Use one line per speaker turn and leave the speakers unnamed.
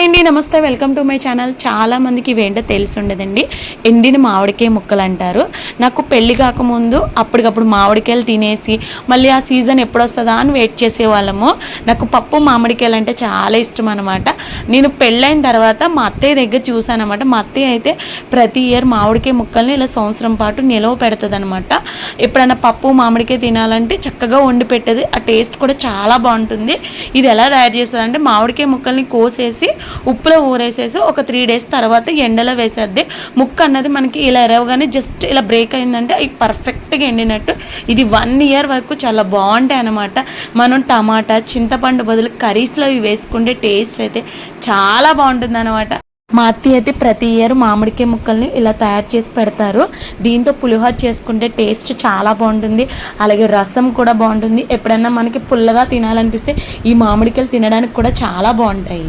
Hi అండి నమస్తే welcome to my channel. చాలామందికి ఇవేంటో తెలిసి ఉండదండి. ఎండిన మామిడికాయ ముక్కలు అంటారు. నాకు పెళ్ళి కాకముందు అప్పటికప్పుడు మామిడికాయలు తినేసి మళ్ళీ ఆ సీజన్ ఎప్పుడు వస్తుందా అని వెయిట్ చేసేవాళ్ళము. నాకు పప్పు మామిడికాయలు అంటే చాలా ఇష్టం అనమాట నేను పెళ్ళైన తర్వాత మా అత్తయ్య దగ్గర చూసాను అనమాట మా అత్తయ్య అయితే ప్రతి ఇయర్ మామిడికాయ ముక్కల్ని ఇలా సంవత్సరం పాటు నిలవ పెడుతుంది అనమాట ఎప్పుడైనా పప్పు మామిడికాయ తినాలంటే చక్కగా వండి పెట్టేది. ఆ టేస్ట్ కూడా చాలా బాగుంటుంది. ఇది ఎలా తయారు చేస్తుంది అంటే మామిడికాయ ముక్కల్ని కోసేసి ఉప్పులో ఊరేసేసి ఒక త్రీ డేస్ తర్వాత ఎండలో వేసేద్ది. ముక్క అన్నది మనకి ఇలా ఎరవగానే జస్ట్ ఇలా బ్రేక్ అయిందంటే అవి పర్ఫెక్ట్గా ఎండినట్టు. ఇది వన్ ఇయర్ వరకు చాలా బాగుంటాయి అనమాట మనం టమాటా చింతపండు బదులు కర్రీస్లో ఇవి వేసుకుంటే టేస్ట్ అయితే చాలా బాగుంటుంది అనమాట మా అత్తయ్య అయితే ప్రతి ఇయర్ మామిడికాయ ముక్కల్ని ఇలా తయారు చేసి పెడతారు. దీంతో పులిహోర చేసుకుంటే టేస్ట్ చాలా బాగుంటుంది. అలాగే రసం కూడా బాగుంటుంది. ఎప్పుడన్నా మనకి పుల్లగా తినాలనిపిస్తే ఈ మామిడికాయలు తినడానికి కూడా చాలా బాగుంటాయి.